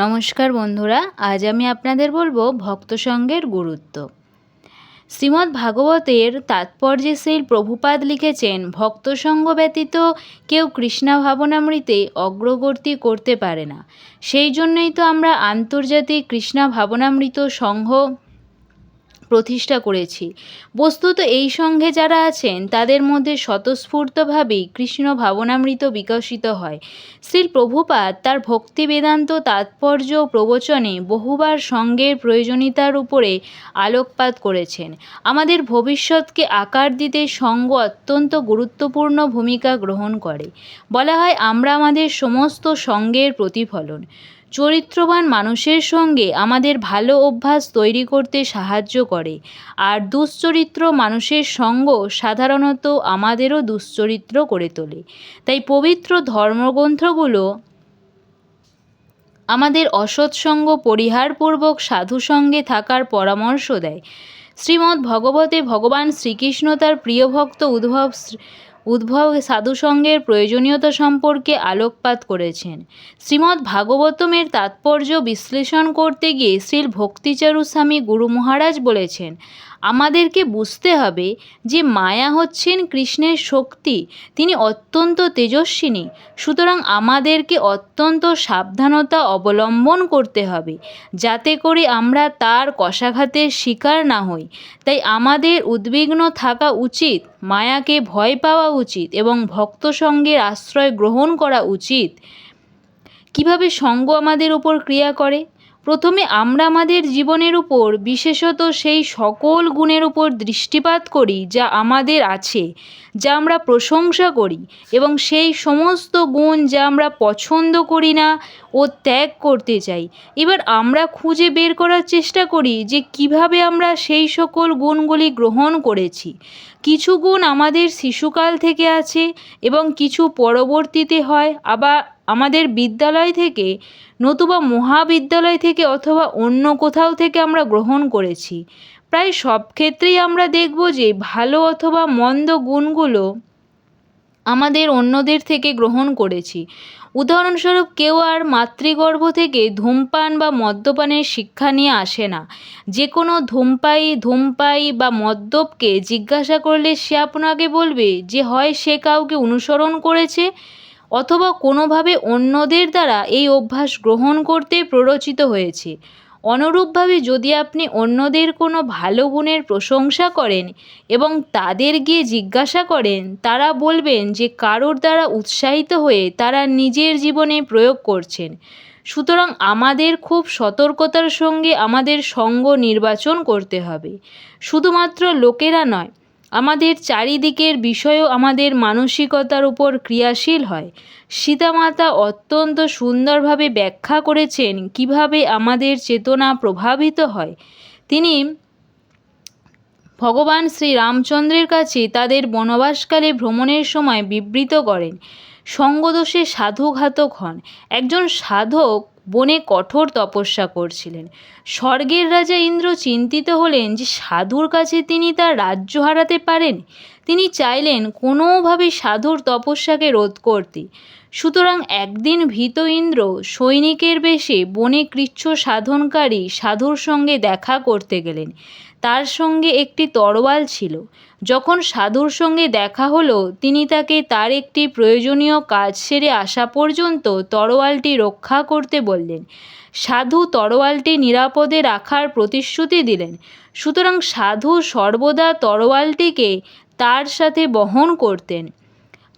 নমস্কার বন্ধুরা, আজ আমি আপনাদের বলব ভক্ত সঙ্গের গুরুত্ব। শ্রীমদ্ ভাগবতের তাৎপর্যে শ্রীল প্রভুপাদ লিখেছেন, ভক্ত সঙ্গ ব্যতীত কেউ কৃষ্ণা ভাবনামৃতে অগ্রগতি করতে পারে না। সেই জন্যই তো আমরা আন্তর্জাতিক কৃষ্ণা ভাবনামৃত সংঘ প্রতিষ্ঠা করেছি। বস্তুত এই সঙ্ঘে যারা আছেন, তাদের মধ্যে স্বতঃস্ফূর্তভাবেই কৃষ্ণ ভাবনামৃত বিকশিত হয়। শ্রী প্রভুপাদ তার ভক্তি বেদান্ত তাৎপর্য প্রবচনে বহুবার সঙ্গের প্রয়োজনীয়তার উপরে আলোকপাত করেছেন। আমাদের ভবিষ্যৎকে আকার দিতে সঙ্গ অত্যন্ত গুরুত্বপূর্ণ ভূমিকা গ্রহণ করে। বলা হয়, আমরা আমাদের সমস্ত সঙ্গের প্রতিফলন। চরিত্রবান মানুষের সঙ্গে আমাদের ভালো অভ্যাস তৈরি করতে সাহায্য করে। আর দুশ্চরিত্র মানুষের সঙ্গ সাধারণত আমাদেরও দুশ্চরিত্র করে তোলে। তাই পবিত্র ধর্মগ্রন্থগুলো আমাদের অসৎসঙ্গ পরিহারপূর্বক সাধু সঙ্গে থাকার পরামর্শ দেয়। শ্রীমদ্ ভগবতে ভগবান শ্রীকৃষ্ণ তার প্রিয় ভক্ত উদ্ভব উদ্ভব সাধুসঙ্গের প্রয়োজনীয়তা সম্পর্কে আলোকপাত করেছেন। শ্রীমদ্ ভাগবতমের তাৎপর্য বিশ্লেষণ করতে গিয়ে শ্রীল ভক্তিচারু স্বামী গুরু মহারাজ বলেছেন আমাদেরকে বুঝতে হবে যে মায়া হচ্ছেন কৃষ্ণের শক্তি, তিনি অত্যন্ত তেজস্বিনী। সুতরাং আমাদেরকে অত্যন্ত সাবধানতা অবলম্বন করতে হবে, যাতে করে আমরা তার কষাঘাতের শিকার না হই। তাই আমাদের উদ্বিগ্ন থাকা উচিত, মায়াকে ভয় পাওয়া উচিত এবং ভক্ত সঙ্গের আশ্রয় গ্রহণ করা উচিত। কীভাবে সঙ্গ আমাদের উপর ক্রিয়া করে? প্রথমে আমরা আমাদের জীবনের উপর, বিশেষত সেই সকল গুণের উপর দৃষ্টিপাত করি যা আমাদের আছে, যা আমরা প্রশংসা করি এবং সেই সমস্ত গুণ যা আমরা পছন্দ করি না ও ত্যাগ করতে চাই। এবার আমরা খুঁজে বের করার চেষ্টা করি যে কীভাবে আমরা সেই সকল গুণগুলি গ্রহণ করেছি। কিছু গুণ আমাদের শিশুকাল থেকে আছে এবং কিছু পরবর্তীতে হয়, আবার আমাদের বিদ্যালয় থেকে নতুবা মহাবিদ্যালয় থেকে অথবা অন্য কোথাও থেকে আমরা গ্রহণ করেছি। প্রায় সব ক্ষেত্রেই আমরা দেখব যে ভালো অথবা মন্দ গুণগুলো আমাদের অন্যদের থেকে গ্রহণ করেছি। উদাহরণস্বরূপ কেউ আর মাতৃগর্ভ থেকে ধূমপান বা মদ্যপানের শিক্ষা নিয়ে আসে না। যে কোনো ধূমপায়ী ধূমপায়ী বা মদ্যপকে জিজ্ঞাসা করলে সে আপনাকে বলবে যে, হয় সে কাউকে অনুসরণ করেছে? অথবা কোনোভাবে অন্যদের দ্বারা এই অভ্যাস গ্রহণ করতে প্ররোচিত হয়েছে। অনুরূপভাবে যদি আপনি অন্যদের কোনো ভালো গুণের প্রশংসা করেন এবং তাদের গিয়ে জিজ্ঞাসা করেন, তারা বলবেন যে কারোর দ্বারা উৎসাহিত হয়ে তারা নিজের জীবনে প্রয়োগ করছেন। সুতরাং আমাদের খুব সতর্কতার সঙ্গে আমাদের সঙ্গ নির্বাচন করতে হবে। শুধুমাত্র লোকেরা নয় আমাদের চারিদিকের বিষয়ও আমাদের মানসিকতার উপর ক্রিয়াশীল হয়। সীতামাতা অত্যন্ত সুন্দরভাবে ব্যাখ্যা করেছেন কীভাবে আমাদের চেতনা প্রভাবিত হয়। তিনি ভগবান শ্রী রামচন্দ্রের কাছে তাদের বনবাসকালে ভ্রমণের সময় বিবৃত করেন, সঙ্গদোষে সাধুঘাতক হন। একজন সাধক বনে কঠোর তপস্যা করছিলেন। স্বর্গের রাজা ইন্দ্র চিন্তিত হলেন যে সাধুর কাছে তিনি তার রাজ্য হারাতে পারেন। তিনি চাইলেন কোনোভাবে সাধুর তপস্যাকে রোধ করতে। সুতরাং একদিন ভীত ইন্দ্র সৈনিকের বেশে বনে কৃচ্ছ সাধনকারী সাধুর সঙ্গে দেখা করতে গেলেন। তার সঙ্গে একটি তরোয়াল ছিল। যখন সাধুর সঙ্গে দেখা হলো, তিনি তাকে তার একটি প্রয়োজনীয় কাজ সেরে আসা পর্যন্ত তরোয়ালটি রক্ষা করতে বললেন। সাধু তরোয়ালটি নিরাপদে রাখার প্রতিশ্রুতি দিলেন। সুতরাং সাধু সর্বদা তরোয়ালটিকে তার সাথে বহন করতেন।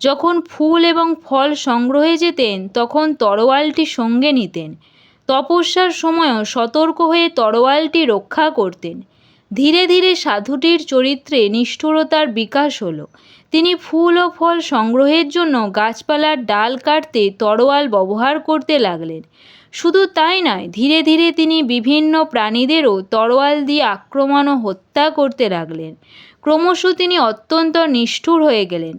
যখন ফুল এবং ফল সংগ্রহে যেতেন, তখন তরোয়ালটি সঙ্গে নিতেন। তপস্যার সময়ও সতর্ক হয়ে তরোয়ালটি রক্ষা করতেন। ধীরে ধীরে সাধুটির চরিত্রে নিষ্ঠুরতার বিকাশ হলো। তিনি ফুল ও ফল সংগ্রহের জন্য গাছপালার ডাল কাটতে তরোয়াল ব্যবহার করতে লাগলেন। শুধু তাই নয়, ধীরে ধীরে তিনি বিভিন্ন প্রাণীদেরও তরোয়াল দিয়ে আক্রমণ ও হত্যা করতে লাগলেন। ক্রমশ তিনি অত্যন্ত নিষ্ঠুর হয়ে গেলেন।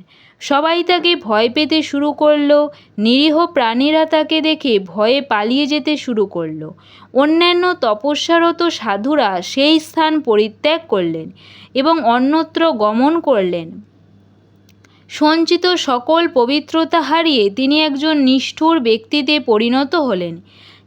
সবাই তাকে ভয় পেতে শুরু করল। নিরীহ প্রাণীরা তাকে দেখে ভয়ে পালিয়ে যেতে শুরু করল। অন্যান্য তপস্যারত সাধুরা সেই স্থান পরিত্যাগ করলেন এবং অন্যত্র গমন করলেন। সঞ্চিত সকল পবিত্রতা হারিয়ে তিনি একজন নিষ্ঠুর ব্যক্তিতে পরিণত হলেন।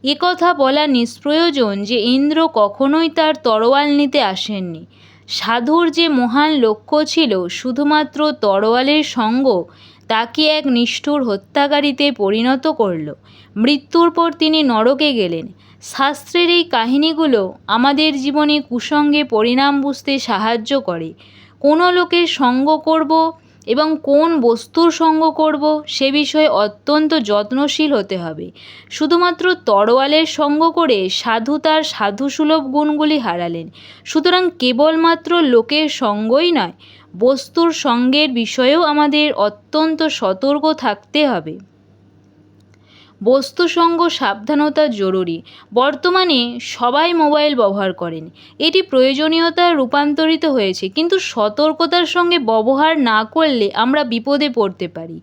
একথা বলা নিষ্প্রয়োজন যে ইন্দ্র কখনোই তার তরোয়াল নিতে আসেননি। সাধুর যে মহান লক্ষ্য ছিল শুধুমাত্র তরোয়ালের সঙ্গ, তাকে এক নিষ্ঠুর হত্যাকারীতে পরিণত করল। মৃত্যুর পর তিনি নরকে গেলেন। শাস্ত্রের এই কাহিনীগুলো আমাদের জীবনে কুসঙ্গে পরিণাম বুঝতে সাহায্য করে। কোনো লোকের সঙ্গ করব এবং কোন বস্তুর সঙ্গ করব সে বিষয়ে অত্যন্ত যত্নশীল হতে হবে। শুধুমাত্র তরোয়ালের সঙ্গ করে সাধু তার সাধুসুলভ গুণগুলি হারালেন। সুতরাং কেবলমাত্র লোকের সঙ্গই নয়, বস্তুর সঙ্গের বিষয়েও আমাদের অত্যন্ত সতর্ক থাকতে হবে। বস্তু সঙ্গ সাবধানতা জরুরি। বর্তমানে সবাই মোবাইল ব্যবহার করেন। এটি প্রয়োজনীয়তা রূপান্তরিত হয়েছে, কিন্তু সতর্কতার সঙ্গে ব্যবহার না করলে আমরা বিপদে পড়তে পারি।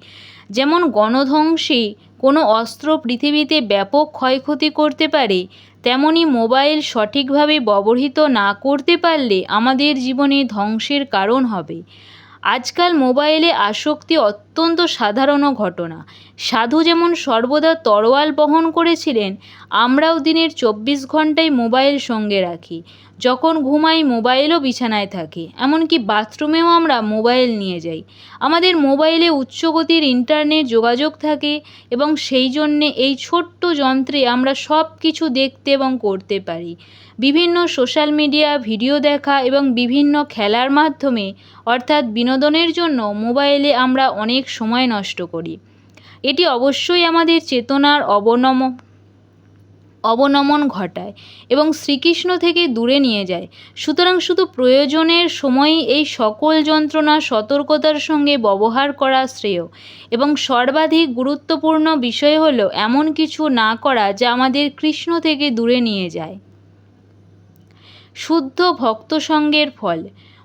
যেমন গণধ্বংসী কোনো অস্ত্র পৃথিবীতে ব্যাপক ক্ষয়ক্ষতি করতে পারে, তেমনি মোবাইল সঠিকভাবে ব্যবহৃত না করতে পারলে আমাদের জীবনে ধ্বংসের কারণ হবে। আজকাল মোবাইলে আসক্তি অত্যন্ত সাধারণ ঘটনা। সাধু যেমন সর্বদা তরোয়াল বহন করেছিলেন, আমরাও দিনের চব্বিশ ঘন্টাই মোবাইল সঙ্গে রাখি। যখন ঘুমাই মোবাইলও বিছানায় থাকে, এমনকি বাথরুমেও আমরা মোবাইল নিয়ে যাই। আমাদের মোবাইলে উচ্চগতির ইন্টারনেট যোগাযোগ থাকে এবং সেই জন্যে এই ছোট্ট যন্ত্রে আমরা সব কিছু দেখতে এবং করতে পারি। বিভিন্ন সোশ্যাল মিডিয়া, ভিডিও দেখা এবং বিভিন্ন খেলার মাধ্যমে, অর্থাৎ বিনোদনের জন্য মোবাইলে আমরা অনেক সময় নষ্ট করি। এটি অবশ্যই আমাদের চেতনার অবনম, অবনমন ঘটায় এবং শ্রীকৃষ্ণ থেকে দূরে নিয়ে যায়। সুতরাং শুধু প্রয়োজনের সময়ই এই সকল যন্ত্রণা সতর্কতার সঙ্গে ব্যবহার করা শ্রেয় এবং সর্বাধিক গুরুত্বপূর্ণ বিষয় হলো এমন কিছু না করা যা আমাদের কৃষ্ণ থেকে দূরে নিয়ে যায়। শুদ্ধ ভক্ত সঙ্গের ফল।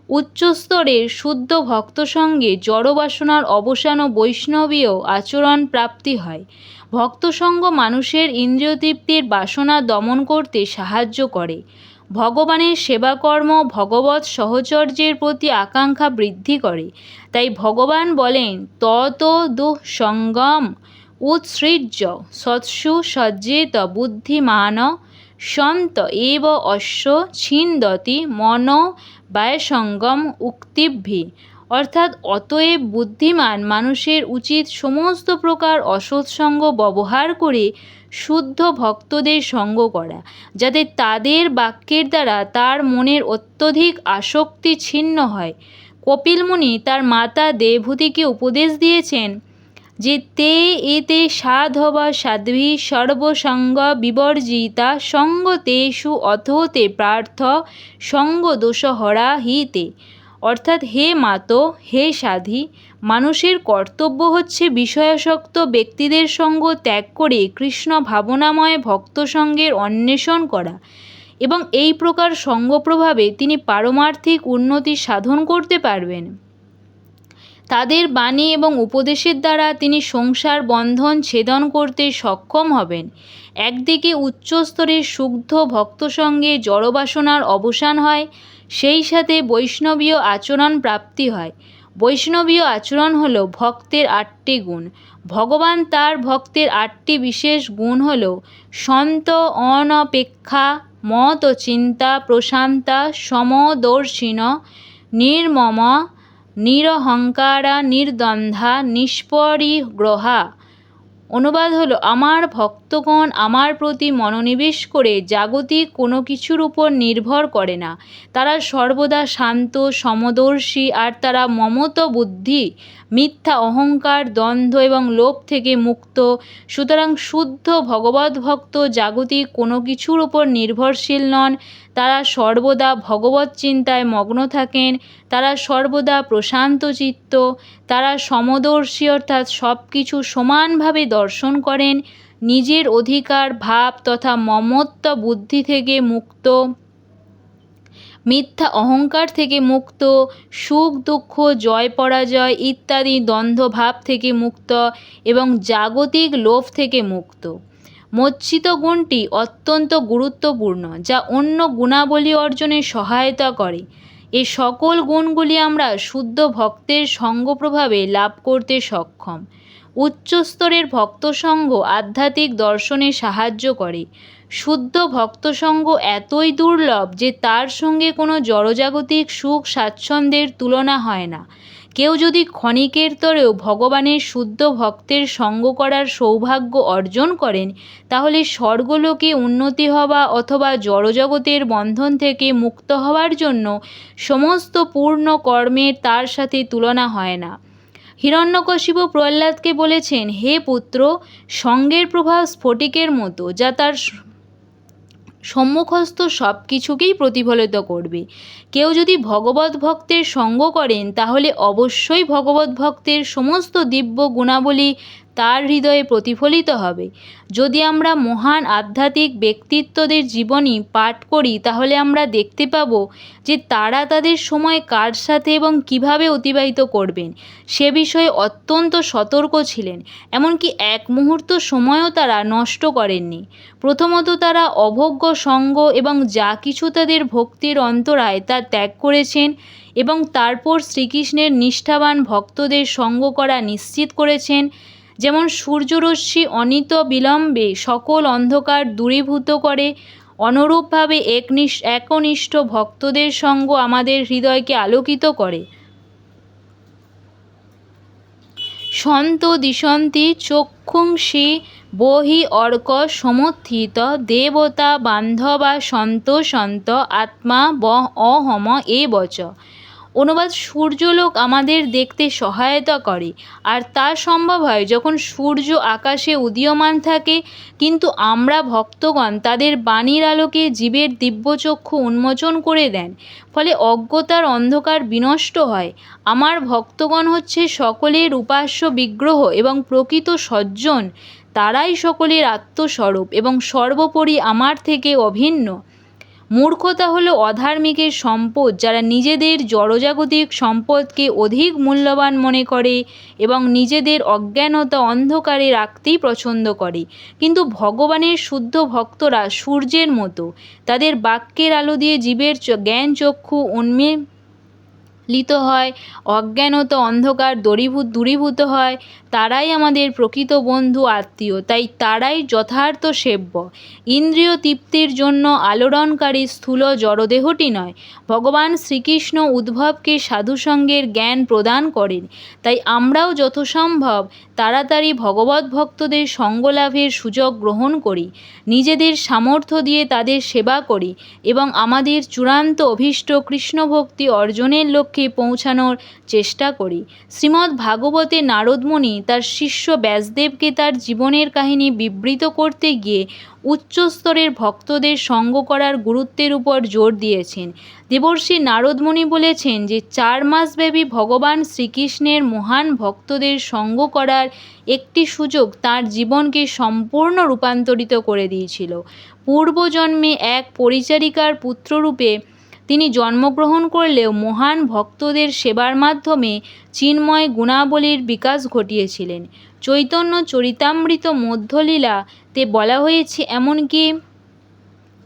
উচ্চস্তরের শুদ্ধ ভক্ত সঙ্গে জড়বাসনার অবসান ও বৈষ্ণবীয় আচরণ প্রাপ্তি হয়। ভক্তসঙ্গ মানুষের ইন্দ্রিয়তৃপ্তির বাসনা দমন করতে সাহায্য করে। ভগবানের সেবাকর্ম ভগবৎ সহচর্যের প্রতি আকাঙ্ক্ষা বৃদ্ধি করে। তাই ভগবান বলেন, তত দুঃসঙ্গম উৎসৃজ্য, সৎসু সজ্জেত বুদ্ধিমান সন্ত এব অশ্ব ছিন্দতি মন ব্যয়সঙ্গম উক্তিভি। অর্থাৎ অতএব বুদ্ধিমান মানুষের উচিত সমস্ত প্রকার অসৎসঙ্গ ব্যবহার করে শুদ্ধ ভক্তদের সঙ্গ করা, যাতে তাদের বাক্যের দ্বারা তার মনের অত্যধিক আসক্তি ছিন্ন হয়। কপিল মুনি তার মাতা দেবভূতিকে উপদেশ দিয়েছেন যে তে এতে সর্বসঙ্গ বিবর্জিতা সঙ্গ তেষু অথতে প্রার্থ সঙ্গ দোষহরা হিতে। অর্থাৎ হে মাতো, হে সাধি, মানুষের কর্তব্য হচ্ছে বিষয়াসক্ত ব্যক্তিদের সঙ্গ ত্যাগ করে কৃষ্ণ ভাবনাময় ভক্ত সঙ্গের অন্বেষণ করা এবং এই প্রকার সঙ্গ প্রভাবে তিনি পারমার্থিক উন্নতি সাধন করতে পারবেন। তাদের বাণী এবং উপদেশের দ্বারা তিনি সংসার বন্ধন ছেদন করতে সক্ষম হবেন। একদিকে উচ্চস্তরের শুদ্ধ ভক্ত সঙ্গে জড়বাসনার অবসান হয়, সেই সাথে বৈষ্ণবীয় আচরণ প্রাপ্তি হয়। বৈষ্ণবীয় আচরণ হল ভক্তের আটটি গুণ। ভগবান তার ভক্তের আটটি বিশেষ গুণ হল সন্ত, অনপেক্ষা মত চিন্তা প্রশান্তা, সমদর্শিন, নির্মম নিরহংকারা, নির্দ্বন্দ্বা, নিষ্পরিগ্রহা। অনুবাদ হলো, আমার ভক্তগণ আমার প্রতি মনোনিবেশ করে জাগতিক কোনো কিছুর উপর নির্ভর করে না। তারা সর্বদা শান্ত, সমদর্শী, আর তারা মমত বুদ্ধি, মিথ্যা অহংকার, দ্বন্দ্ব এবং লোভ থেকে মুক্ত। সুতরাং শুদ্ধ ভগবত ভক্ত জাগতিক কোনো কিছুর উপর নির্ভরশীল নন। তারা সর্বদা ভগবৎ চিন্তায় মগ্ন থাকেন, তারা সর্বদা প্রশান্ত চিত্ত, তারা সমদর্শী অর্থাৎ সব কিছু সমানভাবে দর্শন করেন, নিজের অধিকার, ভাব তথা মমত্ব বুদ্ধি থেকে মুক্ত, মিথ্যা অহংকার থেকে মুক্ত, সুখ, দুঃখ, জয়, পরাজয় ইত্যাদি দ্বন্দ্বভাব থেকে মুক্ত এবং জাগতিক লোভ থেকে মুক্ত। মচ্ছিত গুণটি অত্যন্ত গুরুত্বপূর্ণ, যা অন্য গুণাবলী অর্জনে সহায়তা করে। এ সকল গুণগুলি আমরা শুদ্ধ ভক্তের সঙ্গ প্রভাবে লাভ করতে সক্ষম। উচ্চস্তরের ভক্তসঙ্গ আধ্যাত্মিক দর্শনে সাহায্য করে। শুদ্ধ ভক্তসঙ্গ এতই দুর্লভ যে তার সঙ্গে কোনো জড়জাগতিক সুখ স্বাচ্ছন্দ্যের তুলনা হয় না। কেউ যদি ক্ষণিকের তরেও ভগবানের শুদ্ধ ভক্তের সঙ্গ করার সৌভাগ্য অর্জন করেন, তাহলে স্বর্গলোকে উন্নতি হওয়া অথবা জড়জগতের বন্ধন থেকে মুক্ত হওয়ার জন্য সমস্ত পূর্ণ কর্মের তার সাথে তুলনা হয় না। হিরণ্যকশিপু প্রহ্লাদকে বলেছেন, হে পুত্র, সঙ্গের প্রভাব স্ফটিকের মতো, যা তার সম্মুখস্থ সব কিছুকেই প্রতিফলিত করবে। কেউ যদি ভগবত ভক্তের সঙ্গ করেন, তাহলে অবশ্যই ভগবত ভক্তের সমস্ত দিব্য গুণাবলী তার হৃদয়ে প্রতিফলিত হবে। যদি আমরা মহান আধ্যাত্মিক ব্যক্তিত্বদের জীবনী পাঠ করি, তাহলে আমরা দেখতে পাব যে তারা তাদের সময় কার সাথে এবং কীভাবে অতিবাহিত করবেন। সে বিষয়ে অত্যন্ত সতর্ক ছিলেন, এমনকি এক মুহূর্ত সময়ও তারা নষ্ট করেননি। প্রথমত তারা অভোগ্য সঙ্গ এবং যা কিছু তাদের ভক্তির অন্তরায় তা ত্যাগ করেছেন এবং তারপর শ্রীকৃষ্ণের নিষ্ঠাবান ভক্তদের সঙ্গ করা নিশ্চিত করেছেন। যেমন সূর্যরশ্মি অনিত বিলম্বে সকল অন্ধকার দূরীভূত করে, অনুরূপভাবে একনিষ্ঠ একনিষ্ঠ ভক্তদের সঙ্গ আমাদের হৃদয়কে আলোকিত করে। সন্ত দিশন্তি চক্ষুংসি বহি অর্ক সমর্থিত দেবতা বান্ধবা সন্ত সন্ত, আত্মা ব অহম এ বচ। অনুবাদ সূর্যলোক আমাদের দেখতে সহায়তা করে। আর তা সম্ভব হয় যখন সূর্য আকাশে উদীয়মান থাকে, কিন্তু আমরা ভক্তগণ তাদের বাণীর আলোকে জীবের দিব্যচক্ষু উন্মোচন করে দেন, ফলে অজ্ঞতার অন্ধকার বিনষ্ট হয়। আমার ভক্তগণ হচ্ছে সকলের উপাস্য বিগ্রহ এবং প্রকৃত সজ্জন। তারাই সকলের আত্মস্বরূপ এবং সর্বোপরি আমার থেকে অভিন্ন। মূর্খতা হলো অধার্মিকের সম্পদ যারা নিজেদের জড়জাগতিক সম্পদকে অধিক মূল্যবান মনে করে এবং নিজেদের অজ্ঞানতা অন্ধকারে রাখতেই পছন্দ করে। কিন্তু ভগবানের শুদ্ধ ভক্তরা সূর্যের মতো, তাদের বাক্যের আলো দিয়ে জীবের জ্ঞান চক্ষু উন্মে লিত হয়, অজ্ঞানত অন্ধকার দূরীভূত দূরীভূত হয়, তারাই আমাদের প্রকৃত বন্ধু, আত্মীয়। তাই তারাই যথার্থ সেব্য। ইন্দ্রিয় তৃপ্তির জন্য আলোড়নকারী স্থূল জড়দেহটি নয়, ভগবান শ্রীকৃষ্ণ উদ্ভবকে সাধুসঙ্গের জ্ঞান প্রদান করেন। তাই আমরাও যথাসম্ভব তাড়াতাড়ি ভগবত ভক্তদের সঙ্গ লাভের সুযোগ গ্রহণ করি, নিজেদের সামর্থ্য দিয়ে তাদের সেবা করি এবং আমাদের চূড়ান্ত অভীষ্ট কৃষ্ণভক্তি অর্জনের লক্ষ্যে পৌঁছানোর চেষ্টা করি। শ্রীমদ্ ভাগবতে নারদমণি তার শিষ্য ব্যাসদেবকে তার জীবনের কাহিনী বিবৃত করতে গিয়ে উচ্চস্তরের ভক্তদের সঙ্গ করার গুরুত্বের উপর জোর দিয়েছেন। দেবর্ষি নারদমণি বলেছেন যে, চার মাসব্যাপী ভগবান শ্রীকৃষ্ণের মহান ভক্তদের সঙ্গ করার একটি সুযোগ তার জীবনকে সম্পূর্ণ রূপান্তরিত করে দিয়েছিল। পূর্বজন্মে এক পরিচারিকার পুত্ররূপে তিনি জন্মগ্রহণ করলেও মহান ভক্তদের সেবার মাধ্যমে চিন্ময় গুণাবলীর বিকাশ ঘটিয়েছিলেন। চৈতন্য চরিতামৃত মধ্যলীলাতে বলা হয়েছে, এমনকি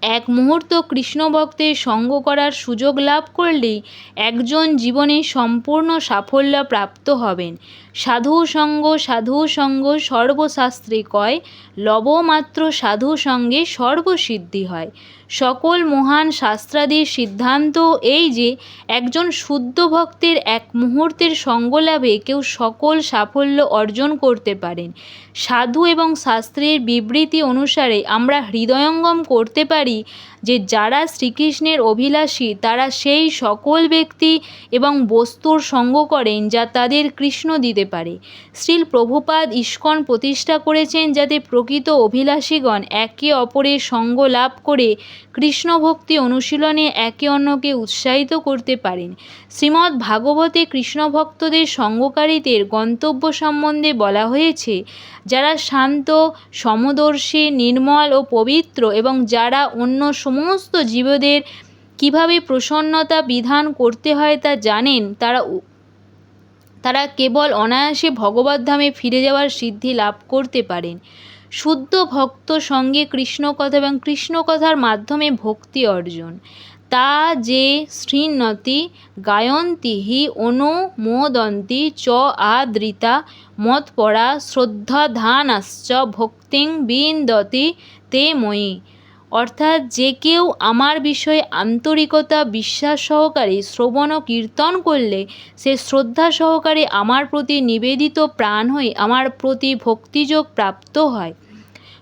এক মুহূর্ত কৃষ্ণ ভক্তের সঙ্গ করার সুযোগ লাভ করলেই একজন জীবনে সম্পূর্ণ সাফল্য প্রাপ্ত হবেন। সাধু সঙ্গ সাধু সঙ্গ সর্বশাস্ত্রে কয়, লবমাত্র সাধু সঙ্গে সর্বসিদ্ধি হয়। সকল মহান শাস্ত্রাদির সিদ্ধান্ত এই যে, একজন শুদ্ধ ভক্তের এক মুহূর্তের সঙ্গ লাভে কেউ সকল সাফল্য অর্জন করতে পারেন। সাধু এবং শাস্ত্রের বিবৃতি অনুসারে আমরা হৃদয়ঙ্গম করতে পারি যে যারা শ্রীকৃষ্ণের অভিলাষী, তারা সেই সকল ব্যক্তি এবং বস্তুর সঙ্গ করেন যা তাদের কৃষ্ণ দিতে পারে। শ্রীল প্রভুপাদ ইস্কন প্রতিষ্ঠা করেছেন যাতে প্রকৃত অভিলাষীগণ একে অপরের সঙ্গ লাভ করে কৃষ্ণ ভক্তি অনুশীলনে একে অন্যকে উৎসাহিত করতে পারেন। শ্রীমদ্ ভাগবতে কৃষ্ণ ভক্তদের সঙ্গকারীদের গন্তব্য সম্বন্ধে বলা হয়েছে যারা শান্ত, সমদর্শী, নির্মল ও পবিত্র এবং যারা অন্য সমস্ত জীবদের কীভাবে প্রসন্নতা বিধান করতে হয় তা জানেন, তারা তারা কেবল অনায়াসে ভগবদ্ধামে ফিরে যাওয়ার সিদ্ধি লাভ করতে পারেন। শুদ্ধ ভক্ত সঙ্গে কৃষ্ণ কথা এবং কৃষ্ণ কথার মাধ্যমে ভক্তি অর্জন। তা যে শৃণ্বন্তি গায়ন্তি হি অনুমোদন্তি চ আদৃতা মৎপরা শ্রদ্ধাধানাশ্চ ভক্তিং বিন্দতি তে ময়ী। অর্থাৎ যে কেউ আমার বিষয়ে আন্তরিকতা, বিশ্বাস সহকারে শ্রবণ ও কীর্তন করলে সে শ্রদ্ধা সহকারে আমার প্রতি নিবেদিত প্রাণ হয়ে আমার প্রতি ভক্তিযোগ প্রাপ্ত হয়।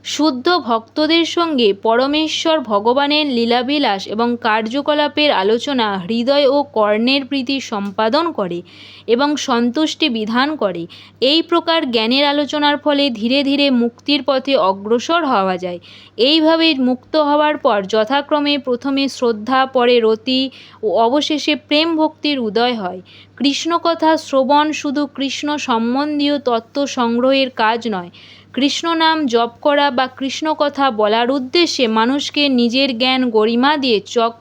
শুদ্ধ ভক্তদের সঙ্গে পরমেশ্বর ভগবানের লীলাবিলাস এবং কার্যকলাপের আলোচনা হৃদয় ও কর্ণের প্রীতি সম্পাদন করে এবং সন্তুষ্টি বিধান করে। এই প্রকার জ্ঞানের আলোচনার ফলে ধীরে ধীরে মুক্তির পথে অগ্রসর হওয়া যায়। এইভাবে মুক্ত হওয়ার পর যথাক্রমে প্রথমে শ্রদ্ধা, পরে রতি ও অবশেষে প্রেম ভক্তির উদয় হয়। কৃষ্ণকথা শ্রবণ শুধু কৃষ্ণ সম্বন্ধীয় তত্ত্ব সংগ্রহের কাজ নয় কৃষ্ণ নাম জপ করা বা কৃষ্ণ কথা বলার উদ্দেশ্যে মানুষকে নিজের জ্ঞান গরিমা দিয়ে চক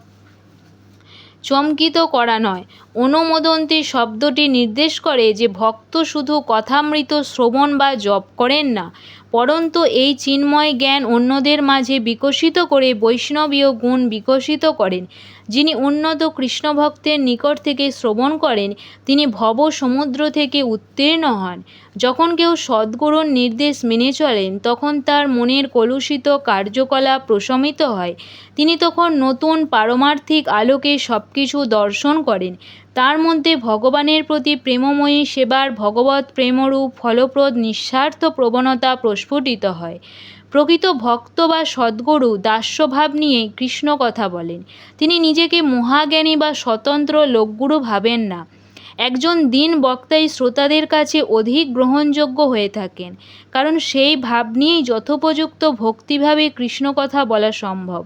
চমকিত করা নয়। অনুমোদন্তি শব্দটি নির্দেশ করে যে ভক্ত শুধু কথামৃত শ্রবণ বা জপ করেন না, পরন্তু এই চিন্ময় জ্ঞান অন্যদের মাঝে বিকশিত করে বৈষ্ণবীয় গুণ বিকশিত করেন। যিনি উন্নত কৃষ্ণভক্তের নিকট থেকে শ্রবণ করেন, তিনি ভব সমুদ্র থেকে উত্তীর্ণ হন। যখন কেউ সদ্গুরুর নির্দেশ মেনে চলেন, তখন তার মনের কলুষিত কার্যকলাপ প্রশমিত হয়। তিনি তখন নতুন পারমার্থিক আলোকে সব কিছু দর্শন করেন। তার মধ্যে ভগবানের প্রতি প্রেমময়ী সেবার ভগবৎ প্রেমরূপ ফলপ্রদ নিঃস্বার্থ প্রবণতা প্রস্ফুটিত হয়। প্রকৃত ভক্ত বা সদ্গুরু দাস্যভাব নিয়ে কৃষ্ণ কথা বলেন। তিনি নিজেকে মহাজ্ঞানী বা স্বতন্ত্র লোকগুরু ভাবেন না। একজন দিন বক্তাই শ্রোতাদের কাছে অধিক গ্রহণযোগ্য হয়ে থাকেন, কারণ সেই ভাব নিয়েই যথোপযুক্ত ভক্তিভাবে কৃষ্ণ কথা বলা সম্ভব।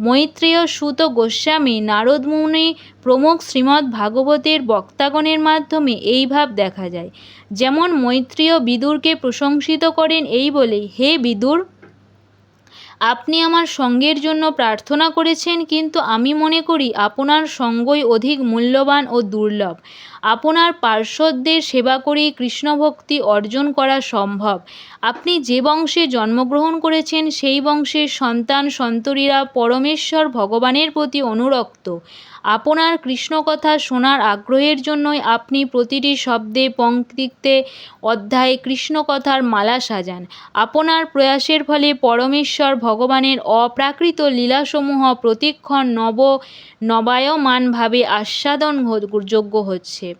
মৈত্রেয় সুত গোস্বামী নারদ মুনি প্রমুখ শ্রীমদ্ ভাগবতের বক্তাগণের মাধ্যমে এই ভাব দেখা যায়। যেমন মৈত্রেয় বিদুরকে প্রশংসিত করেন এই বলে, হে বিদুর আপনি আমার সঙ্গের জন্য প্রার্থনা করেছেন, কিন্তু আমি মনে করি আপনার সঙ্গই অধিক মূল্যবান ও দুর্লভ। আপনার পার্শ্বদের সেবা করেই কৃষ্ণভক্তি অর্জন করা সম্ভব। আপনি যে বংশে জন্মগ্রহণ করেছেন, সেই বংশের সন্তান সন্তরীরা পরমেশ্বর ভগবানের প্রতি অনুরক্ত। আপনার কৃষ্ণকথা শোনার আগ্রহের জন্যই আপনি প্রতিটি শব্দে, পংক্তিতে অধ্যায়ে কৃষ্ণকথার মালা সাজান। আপনার প্রয়াসের ফলে পরমেশ্বর ভগবানের অপ্রাকৃত লীলাসমূহ প্রতিক্ষণ নব নবায়মানভাবে আস্বাদন যোগ্য হচ্ছে।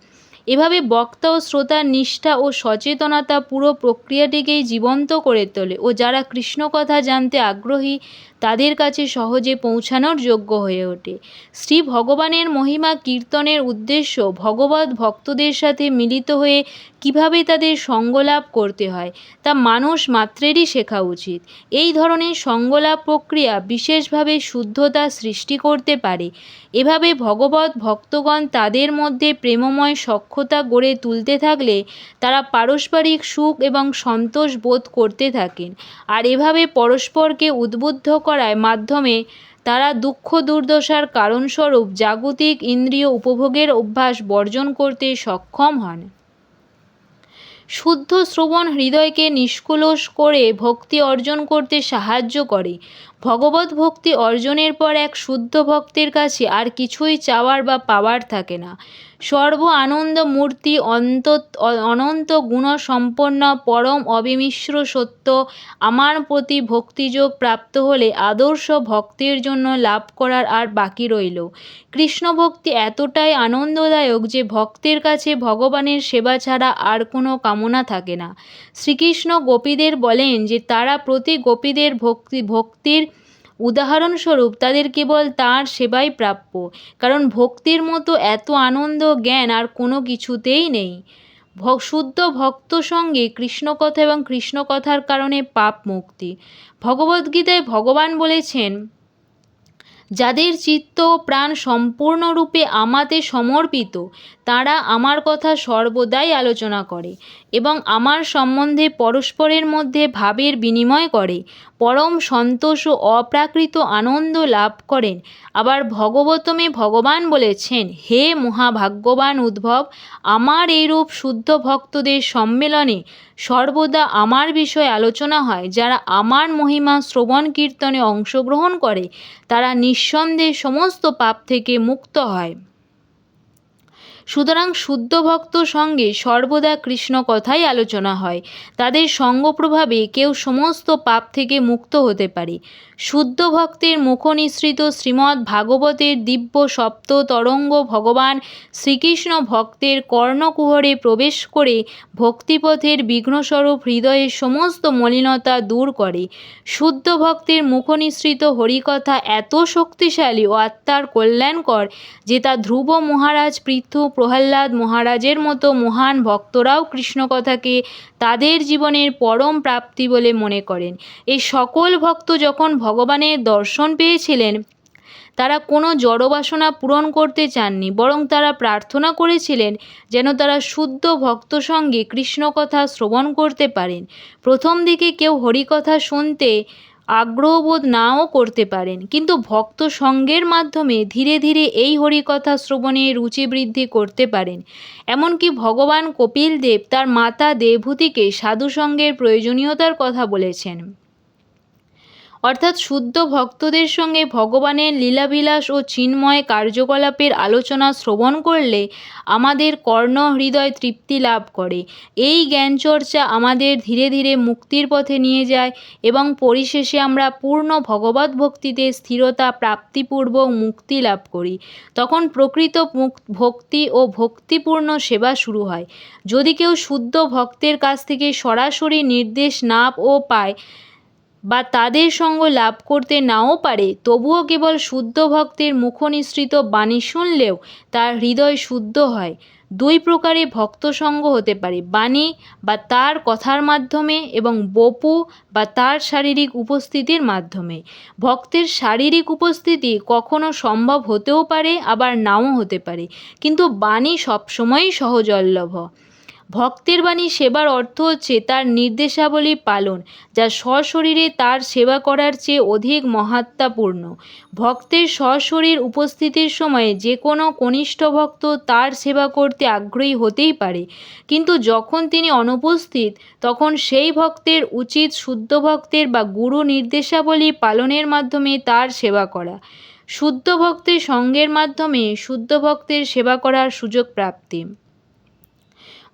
এভাবে বক্তা ও শ্রোতার নিষ্ঠা ও সচেতনতা পুরো প্রক্রিয়াটিকেই জীবন্ত করে তোলে। ও যারা কৃষ্ণ কথা জানতে আগ্রহী তাদের কাছে সহজে পৌঁছানোর যোগ্য হয়ে ওঠে। শ্রী ভগবানের মহিমা কীর্তনের উদ্দেশ্য ভগবত ভক্তদের সাথে মিলিত হয়ে কীভাবে তাদের সঙ্গলাভ করতে হয়, তা মানুষ মাত্রেরই শেখা উচিত। এই ধরনের সঙ্গলাভ প্রক্রিয়া বিশেষভাবে শুদ্ধতা সৃষ্টি করতে পারে। এভাবে ভগবত ভক্তগণ তাদের মধ্যে প্রেমময় সখ্যতা গড়ে তুলতে থাকলে তারা পারস্পরিক সুখ এবং সন্তোষ বোধ করতে থাকেন। আর এভাবে পরস্পরকে উদ্বুদ্ধ করার মাধ্যমে তারা দুঃখ দুর্দশার কারণস্বরূপ জাগতিক ইন্দ্রিয় উপভোগের অভ্যাস বর্জন করতে সক্ষম হন। শুদ্ধ শ্রবণ হৃদয়কে নিষ্কুলস করে ভক্তি অর্জন করতে সাহায্য করে। ভগবত ভক্তি অর্জনের পর এক শুদ্ধ ভক্তের কাছে আর কিছুই চাওয়ার বা পাওয়ার থাকে না। সর্ব আনন্দ মূর্তি অন্ত অনন্ত গুণসম্পন্ন পরম অবিমিশ্র সত্য আমার প্রতি ভক্তিযোগ প্রাপ্ত হলে আদর্শ ভক্তের জন্য লাভ করার আর বাকি রইল। কৃষ্ণ ভক্তি এতটাই আনন্দদায়ক যে ভক্তের কাছে ভগবানের সেবা ছাড়া আর কোনো কামনা থাকে না। শ্রীকৃষ্ণ গোপীদের বলেন যে তারা প্রতি গোপীদের ভক্তি, ভক্তির উদাহরণস্বরূপ, তাদের কেবল তাঁর সেবাই প্রাপ্য, কারণ ভক্তির মতো এত আনন্দ, জ্ঞান আর কোনো কিছুতেই নেই। শুদ্ধ ভক্ত সঙ্গে কৃষ্ণকথা এবং কৃষ্ণকথার কারণে পাপ মুক্তি। ভগবদ্গীতায় ভগবান বলেছেন, যাদের চিত্ত ও প্রাণ সম্পূর্ণরূপে আমাতে সমর্পিত, তারা আমার কথা সর্বদাই আলোচনা করে। এবং আমার সম্বন্ধে পরস্পরের মধ্যে ভাবের বিনিময় করে, পরম সন্তোষ ও অপ্রাকৃত আনন্দ লাভ করেন। আবার ভগবতমে ভগবান বলেছেন, হে মহাভাগ্যবান উদ্ভব, আমার এইরূপ শুদ্ধ ভক্তদের সম্মেলনে সর্বদা আমার বিষয়ে আলোচনা হয়। যারা আমার মহিমা শ্রবণ কীর্তনে অংশগ্রহণ করে, তারা নিঃসন্দেহে সমস্ত পাপ থেকে মুক্ত হয়। সুতরাং শুদ্ধ ভক্ত সঙ্গে সর্বদা কৃষ্ণ কথাই আলোচনা হয়। তাদের সঙ্গ প্রভাবে কেউ সমস্ত পাপ থেকে মুক্ত হতে পারে। শুদ্ধ ভক্তের মুখনিসৃত শ্রীমদ্ ভাগবতের দিব্য সপ্ত তরঙ্গ ভগবান শ্রীকৃষ্ণ ভক্তের কর্ণকুহরে প্রবেশ করে ভক্তিপথের বিঘ্নস্বরূপ হৃদয়ের সমস্ত মলিনতা দূর করে। শুদ্ধ ভক্তের মুখনিসৃত হরিকথা এত শক্তিশালী ও আত্মার কল্যাণকর যে তা ধ্রুব মহারাজ পৃথু প্রহ্লাদ মহারাজের মতো মহান ভক্তরাও কৃষ্ণকথাকে তাদের জীবনের পরম প্রাপ্তি বলে মনে করেন। এই সকল ভক্ত যখন ভগবানের দর্শন পেয়েছিলেন। তারা কোনো জড়বাসনা পূরণ করতে চাননি, বরং তারা প্রার্থনা করেছিলেন যেন তারা শুদ্ধ ভক্ত সঙ্গে কৃষ্ণকথা শ্রবণ করতে পারেন। প্রথম দিকে কেউ হরিকথা শুনতে আগ্রহবোধ নাও করতে পারেন, কিন্তু ভক্ত সঙ্গের মাধ্যমে ধীরে ধীরে এই হরিকথা শ্রবণে রুচি বৃদ্ধি করতে পারেন। এমনকি ভগবান কপিল দেব তার মাতা দেবভূতিকে সাধুসঙ্গের প্রয়োজনীয়তার কথা বলেছেন। অর্থাৎ শুদ্ধ ভক্তদের সঙ্গে ভগবানের লীলাবিলাস ও চিন্ময় কার্যকলাপের আলোচনা শ্রবণ করলে আমাদের কর্ণ হৃদয় তৃপ্তি লাভ করে। এই জ্ঞানচর্চা আমাদের ধীরে ধীরে মুক্তির পথে নিয়ে যায় এবং পরিশেষে আমরা পূর্ণ ভগবত ভক্তিতে স্থিরতা, প্রাপ্তিপূর্বক মুক্তি লাভ করি। তখন প্রকৃত ভক্তি ও ভক্তিপূর্ণ সেবা শুরু হয়। যদি কেউ শুদ্ধ ভক্তের কাছ থেকে সরাসরি নির্দেশ না ও পায় বা তাদের সঙ্গ লাভ করতে নাও পারে, তবুও কেবল শুদ্ধ ভক্তের মুখনিসৃত বাণী শুনলেও তার হৃদয় শুদ্ধ হয়। দুই প্রকারে ভক্ত সঙ্গ হতে পারে, বাণী বা তার কথার মাধ্যমে এবং বপু বা তার শারীরিক উপস্থিতির মাধ্যমে। ভক্তের শারীরিক উপস্থিতি কখনো সম্ভব হতেও পারে, আবার নাও হতে পারে, কিন্তু বাণী সবসময়ই সহজলভ্য। ভক্তের বাণী সেবার অর্থ হচ্ছে তার নির্দেশাবলী পালন, যা সশরীরে তার সেবা করার চেয়ে অধিক মহাত্মাপূর্ণ। ভক্তের সশরীর উপস্থিতির সময়ে যে কোনো কনিষ্ঠ ভক্ত তার সেবা করতে আগ্রহী হতেই পারে। কিন্তু যখন তিনি অনুপস্থিত, তখন সেই ভক্তের উচিত শুদ্ধ ভক্তের বা গুরু নির্দেশাবলী পালনের মাধ্যমে তার সেবা করা। শুদ্ধ ভক্তের সঙ্গের মাধ্যমে শুদ্ধ ভক্তের সেবা করার সুযোগ প্রাপ্তি।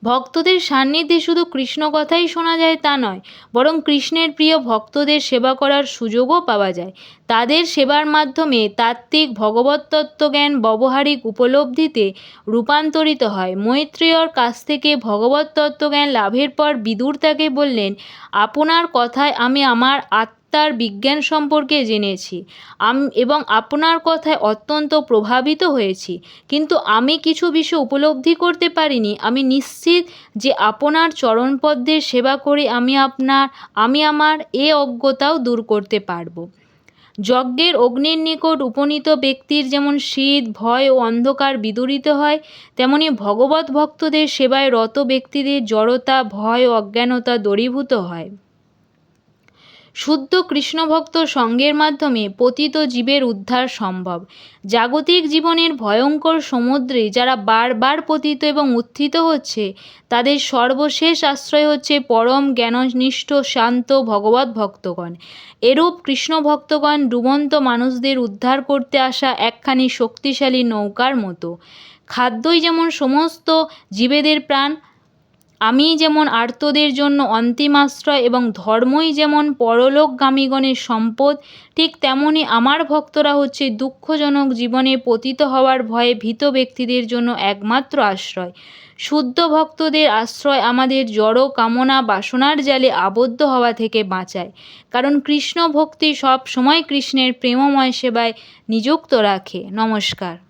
ভক্তদের সান্নিধ্যে শুধু কৃষ্ণ কথাই শোনা যায় তা নয়, বরং কৃষ্ণের প্রিয় ভক্তদের সেবা করার সুযোগও পাওয়া যায়। তাদের সেবার মাধ্যমে তাত্ত্বিক ভগবত তত্ত্বজ্ঞান ব্যবহারিক উপলব্ধিতে রূপান্তরিত হয়। মৈত্রেয়র কাছ থেকে ভগবত তত্ত্বজ্ঞান লাভের পর বিদুর তাকে বললেন, আপনার কথায় আমি আমার আত্ম তার বিজ্ঞান সম্পর্কে জেনেছি। এবং আপনার কথায় অত্যন্ত প্রভাবিত হয়েছি। কিন্তু আমি কিছু বিষয় উপলব্ধি করতে পারিনি। আমি নিশ্চিত যে আপনার চরণপদ্মের সেবা করে আমি আপনার আমি আমার এ অজ্ঞতাও দূর করতে পারব। যজ্ঞের অগ্নির নিকট উপনীত ব্যক্তির যেমন শীত, ভয় ও অন্ধকার বিদূরিত হয়, তেমনি ভগবত ভক্তদের সেবায় রত ব্যক্তিদের জড়তা, ভয় ও অজ্ঞানতা দূরীভূত হয়। শুদ্ধ কৃষ্ণভক্ত সঙ্গের মাধ্যমে পতিত জীবের উদ্ধার সম্ভব। জাগতিক জীবনের ভয়ঙ্কর সমুদ্রে যারা বারবার পতিত এবং উত্থিত হচ্ছে, তাদের সর্বশেষ আশ্রয় হচ্ছে পরম জ্ঞাননিষ্ঠ শান্ত ভগবত ভক্তগণ। এরূপ কৃষ্ণ ভক্তগণ ডুবন্ত মানুষদের উদ্ধার করতে আসা একখানি শক্তিশালী নৌকার মতো। খাদ্যই যেমন সমস্ত জীবেদের প্রাণ আমি যেমন আর্তদের জন্য অন্তিম আশ্রয় এবং ধর্মই যেমন পরলোকগামীগণের সম্পদ, ঠিক তেমনি আমার ভক্তরা হচ্ছে দুঃখজনক জীবনে পতিত হওয়ার ভয়ে ভীত ব্যক্তিদের জন্য একমাত্র আশ্রয়। শুদ্ধ ভক্তদের আশ্রয় আমাদের জড় কামনা বাসনার জালে আবদ্ধ হওয়া থেকে বাঁচায়। কারণ কৃষ্ণ ভক্তি সব সময় কৃষ্ণের প্রেমময় সেবায় নিযুক্ত রাখে। নমস্কার।